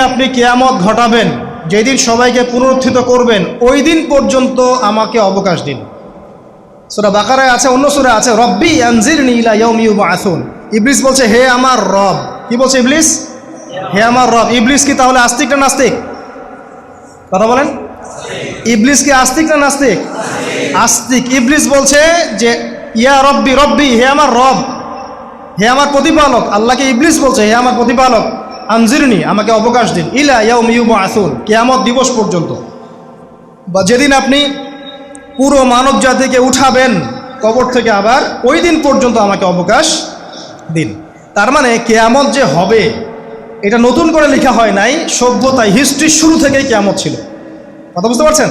আপনি কেয়ামত ঘটাবেন, যেদিন সবাইকে পুনরুত্থিত করবেন ওই দিন পর্যন্ত আমাকে অবকাশ দিন। সুরা বাকারায় আছে, অন্য সুরা আছে, রব্বি নীলা আসুন ইবলিস বলছে, হে আমার রব। কি বলছে ইবলিস? হে আমার রব। ইবলিস কি তাহলে আস্তিক না নাস্তিক? কথা বলেন। ইবলিস কি আস্তিক না নাস্তিক? আস্তিক। ইবলিস বলছে যে, ইয়া রব্বি রব্বি, হে আমার রব। হে আমার প্রতিপালক। আল্লাহকে ইবলিস বলছে, হে আমার প্রতিপালক। আনজিরনি, আমাকে অবকাশ দিন। ইলা ইয়াউম ইউমা আসুন কেয়ামত দিবস পর্যন্ত। বা যেদিন আপনি পুরো মানব জাতিকে উঠাবেন, কবর থেকে আবার ওই দিন পর্যন্ত আমাকে অবকাশ দিন। তার মানে কেয়ামত যে হবে, এটা নতুন করে লেখা হয় নাই সভ্যতায় হিস্ট্রির শুরু থেকেই কেয়ামত ছিল। কথা বুঝতে পারছেন?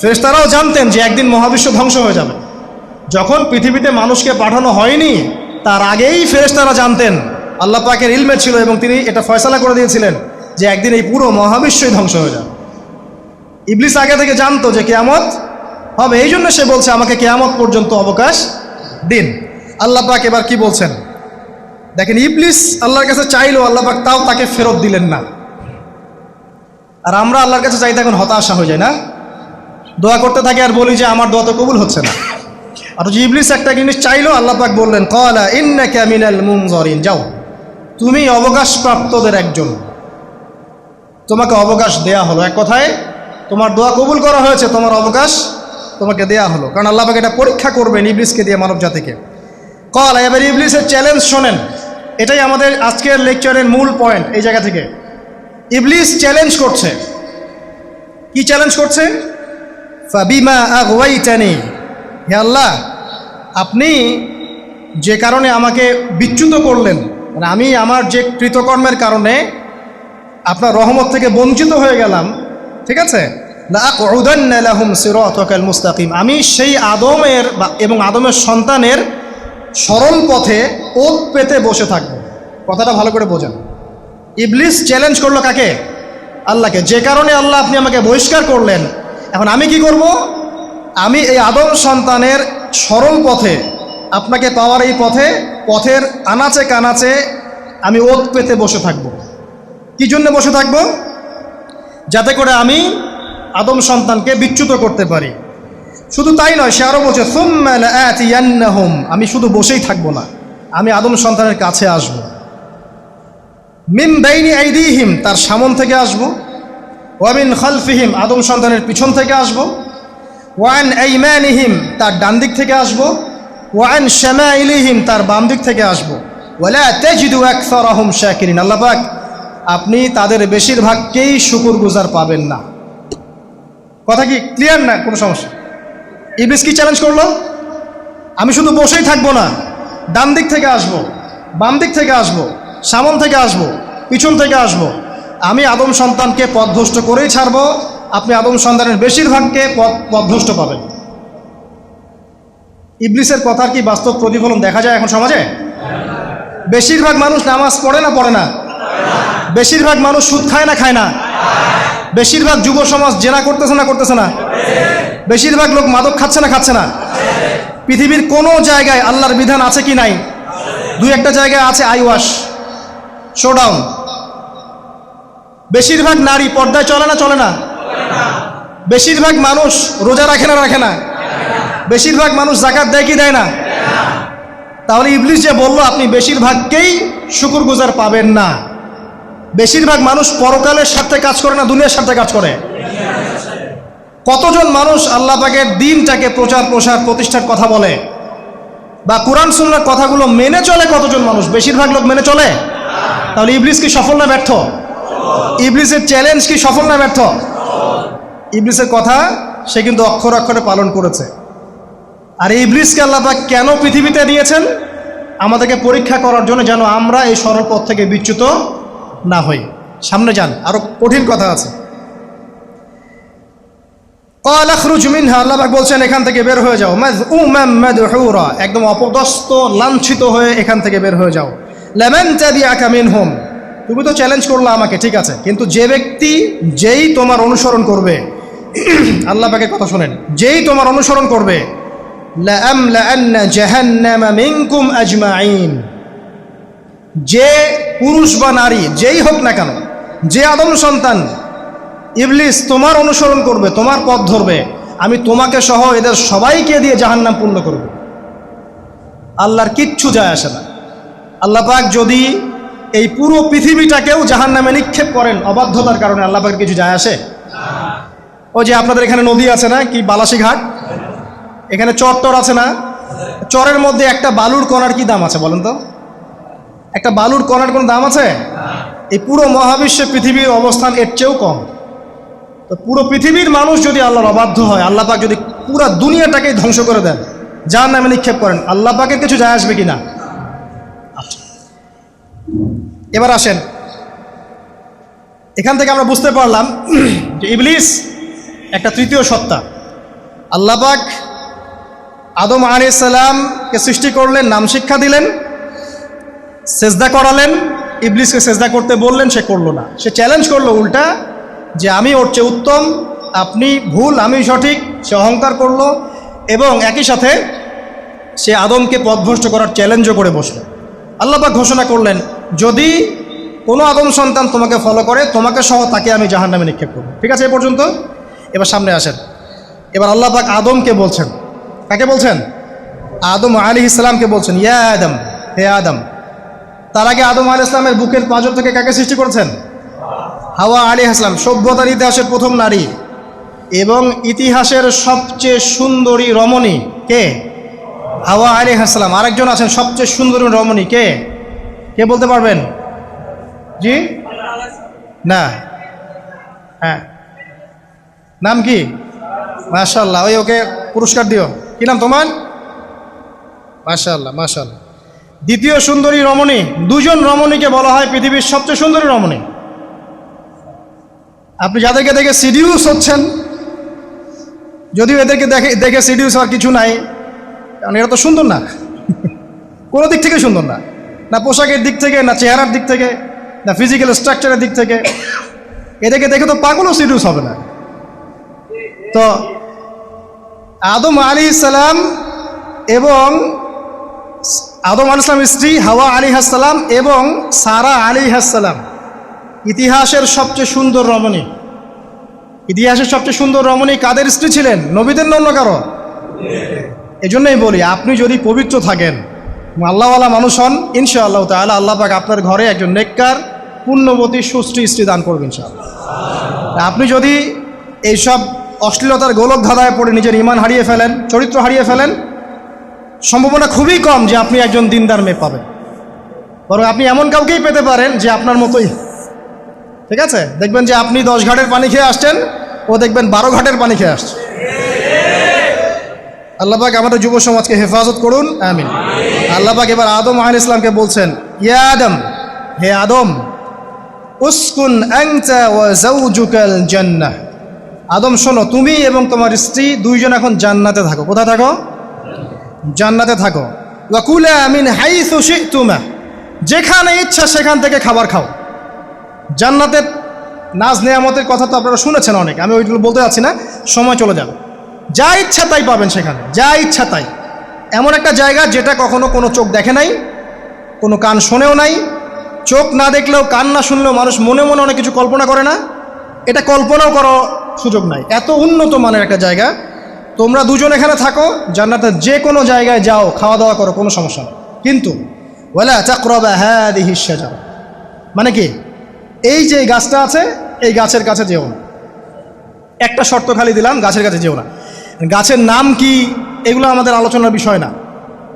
ফেরেশতারাও জানতেন যে একদিন মহাবিশ্ব ধ্বংস হয়ে যাবে। যখন পৃথিবীতে মানুষকে পাঠানো হয়নি, তার আগেই ফেরেশতারা জানতেন আল্লাহ পাকের ইলমে ছিল এবং তিনি এটা ফয়সালা করে দিয়েছিলেন যে একদিন এই পুরো মহাবিশ্বই ধ্বংস হয়ে যাবে। ইবলিস আগে থেকে জানতো যে কেয়ামত হবে, এই জন্য সে বলছে, আমাকে কেয়ামত পর্যন্ত অবকাশ দিন। আল্লাহ পাক এবার কি বলছেন? দেখেন, ইবলিস আল্লাহর কাছে চাইলো আল্লাহ পাক তাও তাকে ফেরত দিলেন না। আর আমরা আল্লাহর কাছে চাইতে এখন হতাশা হয়ে যায় না? দোয়া করতে থাকি আর বলি যে, আমার দোয়া তো কবুল হচ্ছে না। অথচ ইবলিস একটা জিনিস চাইলো আল্লাহ পাক বললেন কলা ইন্নাকা মিনাল মুনজরিন। যাও। তুমি অবকাশপ্রাপ্তদের একজন। তোমাকে অবকাশ দেয়া হলো। এক কথায়, তোমার দোয়া কবুল করা হয়েছে, তোমার অবকাশ তোমাকে দেয়া হলো। কারণ আল্লাহ পাক এটা পরীক্ষা করবেন ইবলিসকে দিয়ে, মানব জাতিকে। কল, এবার ইবলিসের চ্যালেঞ্জ শোনেন। এটাই আমাদের আজকের লেকচারের মূল পয়েন্ট এই জায়গা থেকে। ইবলিস চ্যালেঞ্জ করছে। কি চ্যালেঞ্জ করছে? হে আল্লাহ, আপনি যে কারণে আমাকে বিচ্যুত করলেন মানে আমি আমার যে কৃতকর্মের কারণে আপনার রহমত থেকে বঞ্চিত হয়ে গেলাম, ঠিক আছে? মুস্তাকিম। আমি সেই আদমের এবং আদমের সন্তানের সরল পথে ওত পেতে বসে থাকব। কথাটা ভালো করে বোঝেন। ইবলিস চ্যালেঞ্জ করল কাকে? আল্লাহকে। যে কারণে আল্লাহ আপনি আমাকে বহিষ্কার করলেন। এখন আমি কি করব? আমি এই আদম সন্তানের সরল পথে আপনাকে পাওয়ার এই পথে পথের আনাচে কানাচে আমি ওত পেতে বসে থাকব। কি জন্য বসে থাকব? যাতে করে আমি আদম সন্তানকে বিচ্যুত করতে পারি। শুধু তাই নয় সে আরও বলছে "সুম্মা লাআতিয়ান্নাহুম", আমি শুধু বসেই থাকব না আমি আদম সন্তানের কাছে আসব। মিম বাইনি আইদিহিম তার সামন থেকে আসব। ওয়ামিন খালফিহিম আদম সন্তানের পিছন থেকে আসব। ওয়ান আইমানিহিম তার ডান দিক থেকে আসব। ওয়ান শামাইলিহিম, তার বাম দিক থেকে আসব। ওয়ালা তাজিদু আকসারাহুম শাকিরিন, আল্লাহ পাক আপনি তাদের বেশিরভাগকেই শুকুর গুজার পাবেন না। কথা কি ক্লিয়ার না? কোনো সমস্যা? ইবিস কি চ্যালেঞ্জ করল? আমি শুধু বসেই থাকব না, ডান দিক থেকে আসব, বাম দিক থেকে আসব, সামন থেকে আসব, পিছন থেকে আসব। আমি আদম সন্তানকে পথভ্রষ্ট করেই ছাড়ব, আপনি আদম সন্তানের বেশিরভাগকে পথ পথভ্রষ্ট পাবেন। ইবলিসের কথার কি বাস্তব প্রতিফলন দেখা যায় এখন সমাজে? বেশিরভাগ মানুষ নামাজ পড়ে না পড়ে না। বেশিরভাগ মানুষ সুদ খায় না খায় না। বেশিরভাগ যুব সমাজ জেনা করতেছে না করতেছে না। বেশিরভাগ লোক মাদক খাচ্ছে না খাচ্ছে না। পৃথিবীর কোনো জায়গায় আল্লাহর বিধান আছে কি নাই? দুই একটা জায়গায় আছে আইওয়াশ শোডাউন বেশিরভাগ নারী পর্দায় চলে না চলে না। বেশিরভাগ মানুষ রোজা রাখে না রাখে না। বেশিরভাগ মানুষ জাকাত দেয় কি দেয় না? তাহলে ইবলিশ যে বলল, আপনি বেশিরভাগকেই শুকুর গুজার পাবেন না। বেশিরভাগ মানুষ পরকালের স্বার্থে কাজ করে না, দুনিয়ার স্বার্থে কাজ করে? কতজন মানুষ আল্লাহ পাকের দিনটাকে প্রচার প্রসার প্রতিষ্ঠার কথা বলে? বা কোরআন সুন্নার কথাগুলো মেনে চলে কতজন মানুষ? বেশিরভাগ লোক মেনে চলে? তাহলে ইবলিস কি সফল না ব্যর্থ? ইবলিসের চ্যালেঞ্জ কি সফল না ব্যর্থ? ইবলিসের কথা সে কিন্তু অক্ষর অক্ষরে পালন করেছে। আর এই ইবলিসকে আল্লাপাক কেন পৃথিবীতে নিয়েছেন আমাদেরকে পরীক্ষা করার জন্য যেন আমরা এই সরল পথ থেকে বিচ্যুত না হই। সামনে যান আরও কঠিন কথা আছে। কলাখরুজমিনহা আল্লাহবাক বলছেন, এখান থেকে বের হয়ে যাও। হুরা একদম অপদস্ত লাঞ্ছিত হয়ে এখান থেকে বের হয়ে যাও। লেমন চাদি আকামিন হোম তুমি তো চ্যালেঞ্জ করলা আমাকে, ঠিক আছে। কিন্তু যে ব্যক্তি যেই তোমার অনুসরণ করবে, আল্লাহ পাকের কথা শোনেন, যেই তোমার অনুসরণ করবে যে পুরুষ বা নারী, যেই হোক না কেন, যে আদম সন্তান, ইবলিস তোমার অনুসরণ করবে, তোমার পথ ধরবে, আমি তোমাকে সহ এদের সবাইকে দিয়ে জাহান্নাম পূর্ণ করব। আল্লাহর কিচ্ছু যায় আসে না। আল্লাহ পাক যদি এই পুরো পৃথিবীটাকেও জাহান্নামে নিক্ষেপ করেন অবাধ্যতার কারণে, আল্লাহ পাকের কিছু যায় আসে? ওই যে আপনাদের এখানে নদী আছে না, কি বালাসি ঘাট এখানে চর টর আছে না? চরের মধ্যে একটা বালুর কণার কি দাম আছে বলেন তো? একটা বালুর কণার কোনো দাম আছে? এই পুরো মহাবিশ্বে পৃথিবীর অবস্থান এর চেয়েও কম। তো পুরো পৃথিবীর মানুষ যদি আল্লাহর অবাধ্য হয়, আল্লাহ পাক যদি পুরো দুনিয়াটাকেই ধ্বংস করে দেন, যার নামে নিক্ষেপ করেন, আল্লাহ পাকের কিছু যায় আসবে কি না আচ্ছা। এবার আসেন। এখান থেকে আমরা বুঝতে পারলাম যে ইবলিস একটা তৃতীয় সত্তা। আল্লাহ পাক আদম আলাইসাল্লামকে সৃষ্টি করলেন, নাম শিক্ষা দিলেন, সেজদা করালেন, ইবলিসকে সেজদা করতে বললেন, সে করল না। সে চ্যালেঞ্জ করল উল্টা, যে আমি ওর চেয়ে উত্তম, আপনি ভুল, আমি সঠিক, সে অহংকার করল এবং একই সাথে সে আদমকে পথভ্রষ্ট করার চ্যালেঞ্জও করে বসল। আল্লাপাক ঘোষণা করলেন, যদি কোনো আদম সন্তান তোমাকে ফলো করে, তোমাকে সহ তাকে আমি জাহান নামে নিক্ষেপ করব। ঠিক আছে, এ পর্যন্ত? এবার সামনে আসেন। এবার আল্লাপাক আদমকে বলছেন কাকে বলছেন? আদম আলী ইসলামকে বলছেন। ইয়া আদম, হে আদম, তার আগে আদম আলী ইসলামের বুকের পাঁজর থেকে কাকে সৃষ্টি করেছেন? হাওয়া আলী ইসলাম সভ্যতার ইতিহাসের প্রথম নারী এবং ইতিহাসের সবচেয়ে সুন্দরী রমণী কে? হাওয়া আলী হাসলাম আরেকজন আছেন, সবচেয়ে সুন্দরী রমণী কে? কে বলতে পারবেন? জি? না। হ্যাঁ। নাম কি? মাশাল্লাহ ওই ওকে পুরস্কার দিও। কি নাম তোমার? মাশাল্লাহ মাশাল্লাহ দ্বিতীয় সুন্দরী রমণী, দুজন রমণীকে বলা হয় পৃথিবীর সবচেয়ে সুন্দরী রমণী। আপনি যাদেরকে দেখে সিডিউস হচ্ছেন, যদিও এদেরকে দেখে দেখে সিডিউস হওয়ার কিছু নাই, কারণ এরা তো সুন্দর না। কোনো দিক থেকে সুন্দর না। না পোশাকের দিক থেকে, না চেহারার দিক থেকে, না ফিজিক্যাল স্ট্রাকচারের দিক থেকে। এদেরকে দেখে তো পাগলও সিডিউস হবে না। তো আদম আলী ইসালাম এবং আদম আলী ইসলাম স্ত্রী হাওয়া আলী হাসালাম এবং সারা আলী হাসালাম। ইতিহাসের সবচেয়ে সুন্দর রমণী। ইতিহাসের সবচেয়ে সুন্দর রমণী কাদের স্ত্রী ছিলেন? নবীদের অন্য কারও? এই জন্যই বলি, আপনি যদি পবিত্র থাকেন, আল্লাহওয়ালা মানুষ হন, ইনশাআল্লাহ তাহলে আল্লাহ পাক আপনার ঘরে একজন নেককার, পুণ্যবতী সুষ্ঠী স্ত্রী দান করবেন ইনশাআল্লাহ। আপনি যদি এইসব অশ্লীলতার গোলক ধাঁধায় পড়ে নিজের ইমান হারিয়ে ফেলেন, চরিত্র হারিয়ে ফেলেন। সম্ভাবনা খুবই কম যে আপনি একজন দিনদার মেয়ে পাবেন। বরং আপনি এমন কাউকেই পেতে পারেন যে আপনার মতোই। ঠিক আছে? দেখবেন যে আপনি দশ ঘাটের পানি খেয়ে আসছেন, ও দেখবেন বারো ঘাটের পানি খেয়ে আসছে। আল্লাহবাক আমাদের যুব সমাজকে হেফাজত করুন, আমিন। আল্লাহবাক এবার আদম আহ ইসলামকে বলছেন, ইয়া আদম, হে আদম, উসকুন জান্নাহ। আদম, শোনো, তুমি এবং তোমার স্ত্রী দুইজন এখন জান্নাতে থাকো। কোথায় থাকো? জান্নাতে থাকো। আমিন হাইসু শিতুমা, যেখানে ইচ্ছা সেখান থেকে খাবার খাও। জান্নাতের নাজ নেয়ামতের কথা তো আপনারা শুনেছেন অনেক, আমি ওইগুলো বলতে যাচ্ছি না, সময় চলে যাবে। যা ইচ্ছা তাই পাবেন সেখানে, যা ইচ্ছা তাই। এমন একটা জায়গা যেটা কখনো কোনো চোখ দেখে নাই, কোনো কান শোনেও নাই, চোখ না দেখলেও কান না শুনলেও মানুষ মনে মনে অনেক কিছু কল্পনা করে না। এটা কল্পনাও করো সুযোগ নাই। এত উন্নত মানের একটা জায়গা। তোমরা দুজন এখানে থাকো, জান্নাতের যে কোনো জায়গায় যাও খাওয়া দাওয়া করো, কোনো সমস্যা নেই। কিন্তু ওলা চাকরবা হ্যাঁ দিহিস মানে কি? এই যে গাছটা আছে, এই গাছের কাছে যেও না। একটা শর্ত খালি দিলাম, গাছের কাছে যেও না। গাছের নাম কি? এগুলো আমাদের আলোচনার বিষয় না।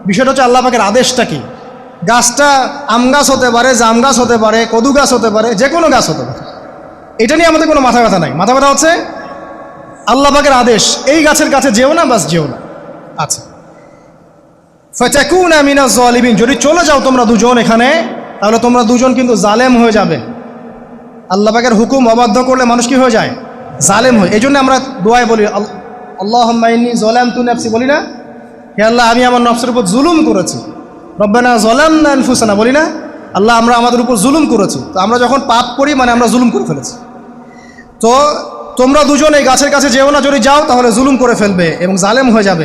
বিষয়টা হচ্ছে আল্লাহ পাকের আদেশটা কি? গাছটা আম গাছ হতে পারে, জাম গাছ হতে পারে, কদু গাছ হতে পারে যে কোনো গাছ হতে পারে। এটা নিয়ে আমাদের কোনো মাথা ব্যথা নাই। মাথা ব্যথা হচ্ছে আল্লাহ পাকের আদেশ, এই গাছের কাছে যেও না, বাস যেও না। আচ্ছা। ফেচাকুন আমিনা জলিবিন যদি চলে যাও তোমরা দুজন এখানে, তাহলে তোমরা দুজন কিন্তু জালেম হয়ে যাবে। আল্লাহ পাকের হুকুম অবাধ্য করলে মানুষ কি হয়ে যায়? জালেম হয় এই জন্য আমরা দোয়ায় বলি আল্লাহ জলাম তু নাফসি বলি না? হে আল্লাহ, আমি আমার নফসের উপর জুলুম করেছি। রব্বানা জলাম না বলি না? আল্লাহ আমরা আমাদের উপর জুলুম করেছি। তো আমরা যখন পাপ করি মানে আমরা জুলুম করে ফেলেছি। তো তোমরা দুজন এই গাছের কাছে যেও না, যদি যাও, তাহলে জুলুম করে ফেলবে এবং জালেম হয়ে যাবে।